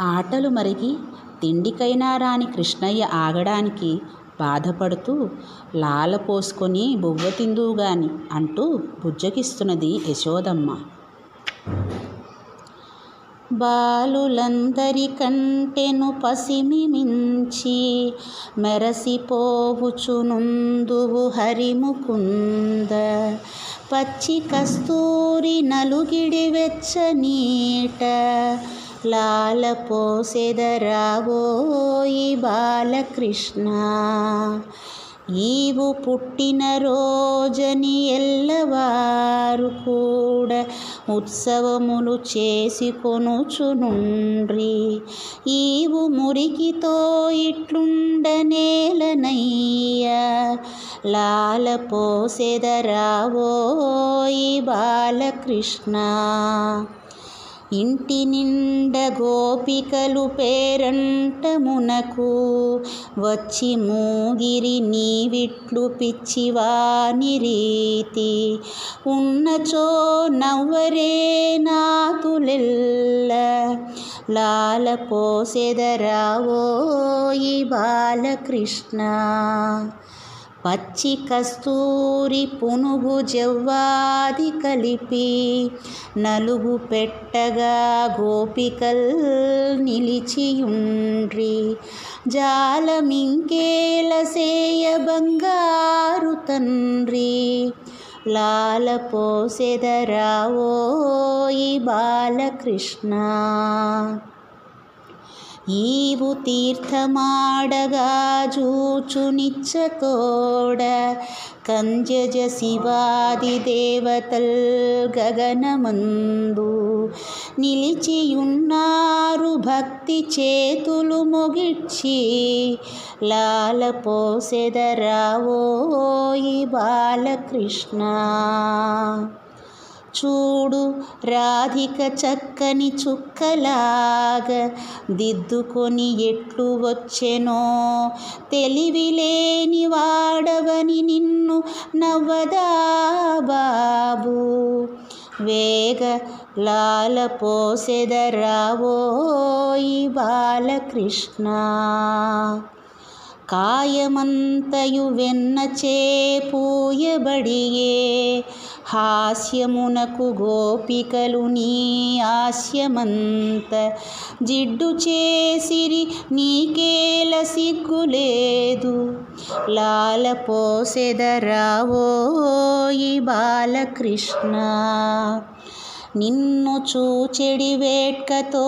ఆటలు మరిగి తిండికైనా రాని కృష్ణయ్య ఆగడానికి బాధపడుతూ లాల పోసుకొని బువ్వ తిందువుగాని అంటూ బుజ్జగిస్తున్నది యశోదమ్మ. బాలులందరికంటెను పసిమి మించి మెరసిపోవుచునుందువు హరిముకుంద. పచ్చి కస్తూరి నలుగిడి వెచ్చ నీట లాల పోసెదరావోయి బాలకృష్ణ. ఈవు పుట్టిన రోజని ఎల్లవారు కూడా ఉత్సవములు చేసుకొనుచునుండ్రి. ఈవు మురికితో ఇట్లుండనేలనయ్యా లాల పోసెదరావోయి బాలకృష్ణ. ఇంటి నిండ గోపికలు పేరంటమునకు వచ్చి మూగిరి నీవిట్లు పిచ్చివాని రీతి ఉన్నచో నవ్వరే నాతులెల్ల లాల పోసెదరావోయి బాలకృష్ణ పచ్చి కస్తూరి పునుగు జవ్వాది కలిపి నలుగు పెట్టగా గోపికల్ నిలిచియుండ్రి. జాలమింకేల సేయ బంగారు తండ్రి. లాల పోసెదరావోయి బాలకృష్ణ. ఈవు తీర్థమాడగా జూచునిచ్చతోడ కంజజ శివాది దేవతల్ గగనమందు నిలిచియున్నారు భక్తి చేతులు మొగిడ్చి లాల పోసెదరావోయి బాలకృష్ణ. చూడు రాధిక చక్కని చుక్కలాగ దిద్దుకొని ఎట్లు వచ్చెనో తెలివిలేని వాడవని నిన్ను నవ్వదా బాబు. వేగ లాల పోసెదరావోయి బాలకృష్ణ. కాయమంతయు వెన్నచే పూయబడియే హాస్యమునకు గోపికలు నీ హాస్యమంత జిడ్డు చేసిరి నీకేల సిగ్గులేదు. లాల పోసెదరావోయి బాలకృష్ణ. నిన్ను చూచెడి వేట్కతో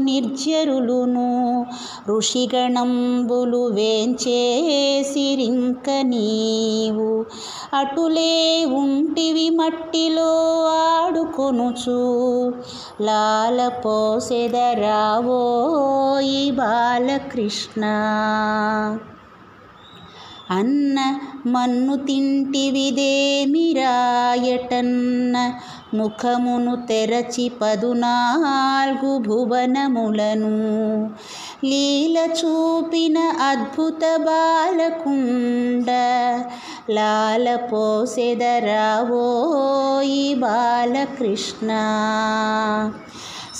నిర్జరులును ఋషిగణంబులు వేంచేసిరింక నీవు. అటులే ఉంటివి మట్టిలో ఆడుకొనుచు లాల పోసెదరావోయి బాలకృష్ణ. అన్న మన్ను తింటివిదేమిరాయటన్న ముఖమును తెరచి పదునాల్గు భువనములను లీల చూపిన అద్భుత బాలకుండ లాల పోసెదరావోయి బాలకృష్ణ.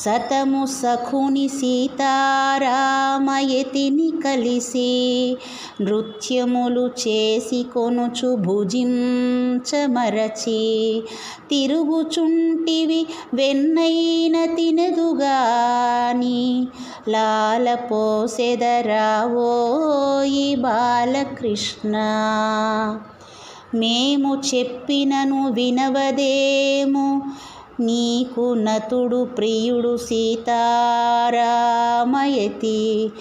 సతము సఖుని సీతారామయతిని కలిసి నృత్యములు చేసి కొనుచు భుజించమరచి తిరుగుచుంటివి వెన్నైన తినదుగాని లాల పోసెదరావోయి బాలకృష్ణ. మేము చెప్పినను వినవదేము నీకు నతుడు ప్రియుడు సీతారామయతి.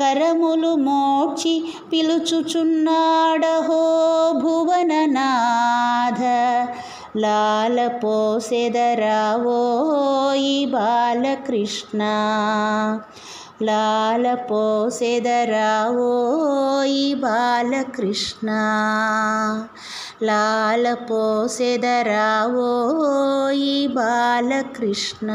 కరములు మోడ్చి పిలుచుచున్నాడహో భువననాథ. లాల పోసెదరావోయి బాలకృష్ణ. లాల పోసెదరావోయి బాలకృష్ణ. లాల పోసెదరావోయి బాలకృష్ణ.